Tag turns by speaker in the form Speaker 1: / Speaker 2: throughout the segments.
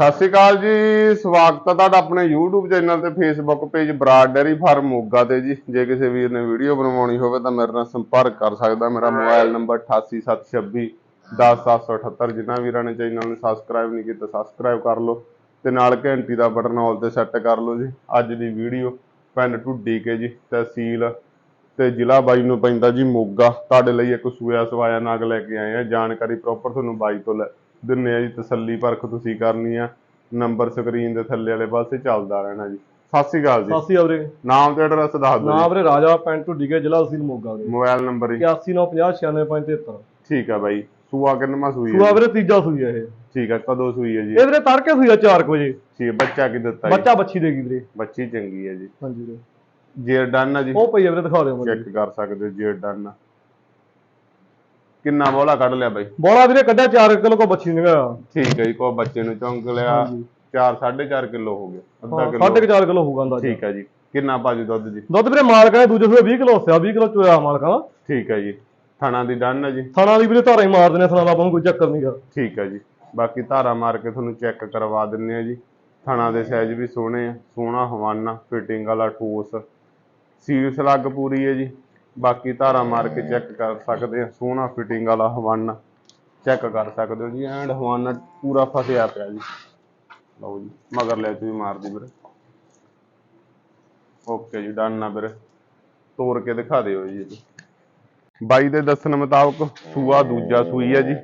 Speaker 1: ਸਤਿ ਸ਼੍ਰੀ ਅਕਾਲ ਜੀ ਸਵਾਗਤ ਹੈ ਤੁਹਾਡਾ ਆਪਣੇ YouTube ਚੈਨਲ ਤੇ Facebook page Brar dairy farm Moga ਤੇ ਜੀ। ਜੇ ਕਿਸੇ ਵੀਰ ਨੇ ਵੀਡੀਓ ਬਣਵਾਉਣੀ ਹੋਵੇ ਤਾਂ ਮੇਰੇ ਨਾਲ ਸੰਪਰਕ ਕਰ ਸਕਦਾ। ਮੇਰਾ ਮੋਬਾਈਲ ਨੰਬਰ 8876 10778 ਜਿਨ੍ਹਾਂ ਵੀਰਾਂ ਨੇ ਚੈਨਲ ਨੂੰ ਸਬਸਕ੍ਰਾਈਬ ਨਹੀਂ ਕੀਤਾ ਸਬਸਕ੍ਰਾਈਬ ਕਰ ਲਓ ਤੇ ਨਾਲ ਘੰਟੀ ਦਾ ਬਟਨ ਆਲ ਤੇ ਸੈੱਟ ਕਰ ਲਓ ਜੀ। ਅੱਜ ਦੀ ਵੀਡੀਓ ਪਿੰਡ ਢੁੱਡੀ ਕੇ ਜੀ ਤਹਿਸੀਲ ਤੇ ਜ਼ਿਲ੍ਹਾ ਬਾਈ ਨੂੰ ਪੈਂਦਾ ਜੀ ਮੋਗਾ। ਤੁਹਾਡੇ ਲਈ ਇੱਕ ਸੂਆ ਸਵਾਇਆ ਨਗ ਲੈ ਕੇ ਆਏ ਆ। ਜਾਣਕਾਰੀ ਪ੍ਰੋਪਰ ਤੁਹਾਨੂੰ ਬਾਈ ਤੋਂ ਲੈ ਦਿੰਨੇ ਆ ਜੀ ਤਸੱਲੀ ਪਰਖ ਤੁਸੀਂ ਕਰਨੀ ਆ। ਨੰਬਰ ਸਕਰੀਨ ਦੇ ਥੱਲੇ ਵਾਲੇ ਪਾਸੇ ਚੱਲਦਾ ਰਹਿਣਾ ਜੀ। ਸਤਿ ਸ਼੍ਰੀ ਅਕਾਲ ਜੀ।
Speaker 2: ਸਾਸੀ ਵੀਰੇ।
Speaker 1: ਨਾਮ ਤੇ ਐਡਰੈਸ ਦੱਸ ਦਿਓ
Speaker 2: ਨਾਮ ਵੀਰੇ ਰਾਜਾ ਪਿੰਡ ਢੁੱਡੀ ਕੇ ਜ਼ਿਲ੍ਹਾ ਤਹਿਸੀਲ ਮੋਗਾ
Speaker 1: ਜੀ
Speaker 2: ਦੇ
Speaker 1: ਮੋਬਾਈਲ ਨੰਬਰ ਜੀ।
Speaker 2: 8950966573
Speaker 1: ਠੀਕ ਆ ਬਾਈ। ਸੂਆ ਕਿੰਨਵਾਂ ਸੂਈ
Speaker 2: ਸੂਆ ਵੀਰੇ ਤੀਜਾ ਸੂਈ ਹੈ ਇਹ।
Speaker 1: ਠੀਕ ਆ ਕਦੋਂ ਸੂਈ ਹੈ ਜੀ?
Speaker 2: ਇਹ ਵੀਰੇ ਤੜਕੇ ਸੂਈ ਆ 4 ਵਜੇ।
Speaker 1: ਠੀਕ ਬੱਚਾ ਕੀ ਦਿੱਤਾ ਜੀ?
Speaker 2: ਬੱਚਾ ਬੱਚੀ ਦੇਗੀ ਵੀਰੇ।
Speaker 1: ਬੱਚੀ ਚੰਗੀ ਹੈ ਜੀ।
Speaker 2: ਹਾਂਜੀ ਵੀਰੇ।
Speaker 1: ਜੇਰ ਡਨ ਆ ਜੀ।
Speaker 2: ਉਹ ਪਈ ਆ ਵੀਰੇ ਦਿਖਾ ਦਿਓ ਮੈਨੂੰ।
Speaker 1: ਚੈੱਕ ਕਰ ਸਕਦੇ ਜੇਰ ਡਨ ਕਿੰਨਾ ਬੋਲਾ ਕੱਢ ਲਿਆ ਬਾਈ?
Speaker 2: ਬੋਲਾ ਵੀਰੇ ਕੱਢਿਆ 4 ਕਿਲੋ ਕੋ ਬੱਚੀ ਨਿਗਾ
Speaker 1: ਠੀਕ ਹੈ ਜੀ ਕੋ ਬੱਚੇ ਨੂੰ ਚੌਂਕ ਲਿਆ।
Speaker 2: ਹਾਂਜੀ।
Speaker 1: 4 4.5 ਕਿਲੋ ਹੋ ਗਿਆ। ਅੱਧਾ ਕਿਲੋ।
Speaker 2: ਸਾਢੇ 4 ਕਿਲੋ ਹੋਊਗਾ ਅੰਦਾਜ਼ਾ।
Speaker 1: ਠੀਕ ਹੈ ਜੀ। ਕਿੰਨਾ ਭਾਜੀ ਦੁੱਧ ਜੀ?
Speaker 2: ਦੁੱਧ ਵੀਰੇ ਮਾਲਕਾਂ ਨੇ ਦੂਜੇ ਸੂਏ 20 ਕਿਲੋ ਸਿਆ 20 ਕਿਲੋ ਚੋਇਆ ਮਾਲਕਾਂ ਦਾ
Speaker 1: ਠੀਕ ਹੈ ਜੀ। ਥਾਣਾ ਦੀ ਡਨ ਹੈ ਜੀ?
Speaker 2: ਥਾਣਾ ਦੀ ਵੀਰੇ ਧਾਰਾ ਹੀ ਮਾਰ ਦਿੰਦੇ ਥਾਣਾ ਦਾ ਆਪਾਂ ਨੂੰ ਕੋਈ ਚੱਕਰ ਨਹੀਂਗਾ
Speaker 1: ਠੀਕ ਹੈ ਜੀ। ਬਾਕੀ ਧਾਰਾ ਮਾਰ ਕੇ ਤੁਹਾਨੂੰ ਚੈੱਕ ਕਰਵਾ ਦਿੰਨੇ ਆ ਜੀ। ਥਣਾ ਦੇ ਸਾਈਜ਼ ਵੀ ਸੋਹਣੇ ਆ ਸੋਹਣਾ ਹਵਾਨਾ ਫਿਟਿੰਗ ਵਾਲਾ ਠੋਸ। ਸੀਲ ਸਲੱਗ ਪੂਰੀ ਹੈ ਜੀ। ਬਾਕੀ ਧਾਰਾ ਮਾਰ ਕੇ ਚੈੱਕ ਕਰ ਸਕਦੇ ਆ ਸੋਹਣਾ ਫਿਟਿੰਗ ਵਾਲਾ ਹਵਾਨਾ ਚੈੱਕ ਕਰ ਸਕਦੇ ਹੋ ਜੀ ਐਂਡ ਹਵਾਨਾ ਪੂਰਾ ਫਸਿਆ ਪਿਆ ਜੀ। ਲਓ ਜੀ ਮਗਰ ਲੈ ਤੂੰ ਮਾਰਦੀ ਵੀਰੇ। ਓਕੇ ਜੀ ਡਨ ਨਾ ਵੀਰੇ। ਤੋੜ ਕੇ ਦਿਖਾ ਦਿਓ ਜੀ ਇਹਨੂੰ। ਬਾਈ ਦੇ ਦੱਸਣ ਮੁਤਾਬਕ ਸੂਆ ਦੂਜਾ ਸੂਈ ਹੈ ਜੀ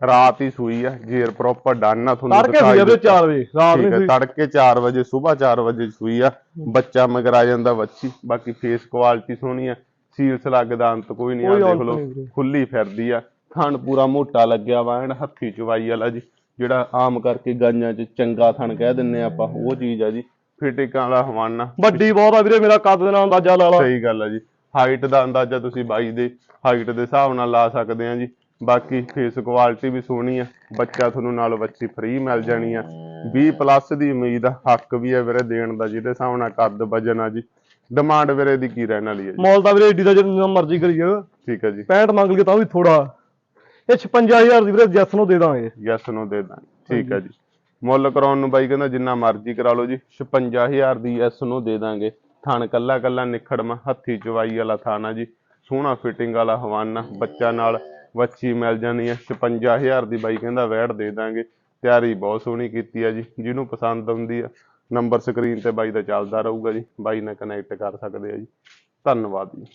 Speaker 1: ਰਾਤ ਹੀ ਸੂਈ ਆ ਜੇਰ ਪ੍ਰੋਪਰ ਡਨ ਆ ਤੁਹਾਨੂੰ
Speaker 2: ਤੜਕੇ ਸੂਈ ਆ ਵੀਰੇ 4 ਵਜੇ ਰਾਤ
Speaker 1: ਹੈ
Speaker 2: ਸੂਈ।
Speaker 1: ਤੜਕੇ 4 ਵਜੇ ਸਵੇਰ 4 ਵਜੇ ਸੂਈ ਆ ਬੱਚਾ ਮਗਰ ਆ ਜਾਂਦਾ ਵੱਛੀ ਬਾਕੀ ਫੇਸ ਕੁਆਲਿਟੀ ਸੋਹਣੀ ਆ। ਸੀਲ ਸਲੱਗ ਦਾ ਅੰਤ ਕੋਈ ਨਹੀਂ ਆ
Speaker 2: ਕੋਈ
Speaker 1: ਦੇਖ ਲਓ
Speaker 2: ਵੀਰੇ।
Speaker 1: ਖੁੱਲੀ ਫਿਰਦੀ ਆ ਥਣ ਪੂਰਾ ਮੋਟਾ ਲੱਗਿਆ ਵਾ ਐਨ ਹੱਥੀ ਚਵਾਈ ਵਾਲਾ ਜੀ ਜਿਹੜਾ ਆਮ ਕਰਕੇ ਗਾਈਆਂ 'ਚ ਚੰਗਾ ਥਣ ਕਹਿ ਦਿੰਨੇ ਆਪਾਂ ਉਹ ਚੀਜ਼ ਆ ਜੀ ਫਿਟਿਕਾਂ ਵਾਲਾ ਹਵਾਨਾ।
Speaker 2: ਵੱਡੀ ਬਹੁਤ ਆ ਵੀਰੇ ਮੇਰਾ ਕੱਦ ਦੇ ਨਾਲ ਅੰਦਾਜ਼ਾ ਲਾ ਲਾ।
Speaker 1: ਸਹੀ ਗੱਲ ਆ ਜੀ ਹਾਈਟ ਦਾ ਅੰਦਾਜ਼ਾ ਤੁਸੀਂ ਬਾਈ ਦੇ ਹਾਈਟ ਦੇ ਹਿਸਾਬ ਨਾਲ ਲਾ ਸਕਦੇ ਆ ਜੀ ਬਾਕੀ ਫੇਸ ਕੁਆਲਿਟੀ ਵੀ ਸੋਹਣੀ ਆ ਬੱਚਾ ਤੁਹਾਨੂੰ ਨਾਲ ਬੱਚੀ ਫ੍ਰੀ ਮਿਲ ਜਾਣੀ ਆ। 20 ਪਲੱਸ ਦੀ ਉਮੀਦ ਆ ਹੱਕ ਵੀ ਆ ਵੀਰੇ ਦੇਣ ਦਾ ਜਿਹਦੇ ਹਿਸਾਬ ਨਾਲ ਕੱਦ ਵਜਨ ਆ ਜੀ ਡਿਮਾਂਡ ਵੀਰੇ ਦੀ ਕੀ ਰਹਿਣ ਵਾਲੀ ਹੈ ਜੀ?
Speaker 2: ਮੌਲ ਦਾ ਵੀਰੇ ਏਡੀ ਦਾ ਜਿੰਨਾ ਮਰਜ਼ੀ ਕਰੀਏ
Speaker 1: ਠੀਕ ਹੈ ਜੀ।
Speaker 2: 65 ਮੰਗ ਲਈਏ ਤਾਂ ਵੀ ਥੋੜਾ ਇਹ 56000 ਦੀ ਵੀਰੇ ਜੈਸ ਨੂੰ ਦੇ ਦਾਂਗੇ।
Speaker 1: ਯੈਸ ਨੂੰ ਦੇ ਦਾਂਗੇ। ਠੀਕ ਹੈ ਜੀ। ਮੁੱਲ ਕਰਾਉਣ ਨੂੰ ਬਾਈ ਕਹਿੰਦਾ ਜਿੰਨਾ ਮਰਜ਼ੀ ਕਰਾ ਲਓ ਜੀ। 56000 ਦੀ ਯੈਸ ਨੂੰ ਦੇ ਦਾਂਗੇ। ਥਣ ਕੱਲਾ ਕੱਲਾ ਨਿਖੜਮਾ ਹੱਥੀ ਚਵਾਈ ਵਾਲਾ ਥਾਣਾ ਜੀ। ਸੋਹਣਾ ਫਿਟਿੰਗ ਵਾਲਾ ਹਵਾਨਾ ਬੱਚਾ ਨਾਲ ਵੱਛੀ ਮਿਲ ਜਾਣੀ ਹੈ। 56000 ਦੀ ਬਾਈ ਕਹਿੰਦਾ ਵੈੜ ਦੇ ਦਾਂਗੇ। ਤਿਆਰੀ ਬਹੁਤ ਸੋਹਣੀ ਕੀਤੀ ਆ ਜੀ। ਜਿਹਨੂੰ ਪਸੰਦ ਆਉਂਦੀ ਆ ਨੰਬਰ ਸਕਰੀਨ ਤੇ ਬਾਈ ਦਾ ਚੱਲਦਾ ਰਹੂਗਾ ਜੀ, ਬਾਈ ਨਾਲ ਕਨੈਕਟ ਕਰ ਸਕਦੇ ਆ ਜੀ। ਧੰਨਵਾਦ ਜੀ।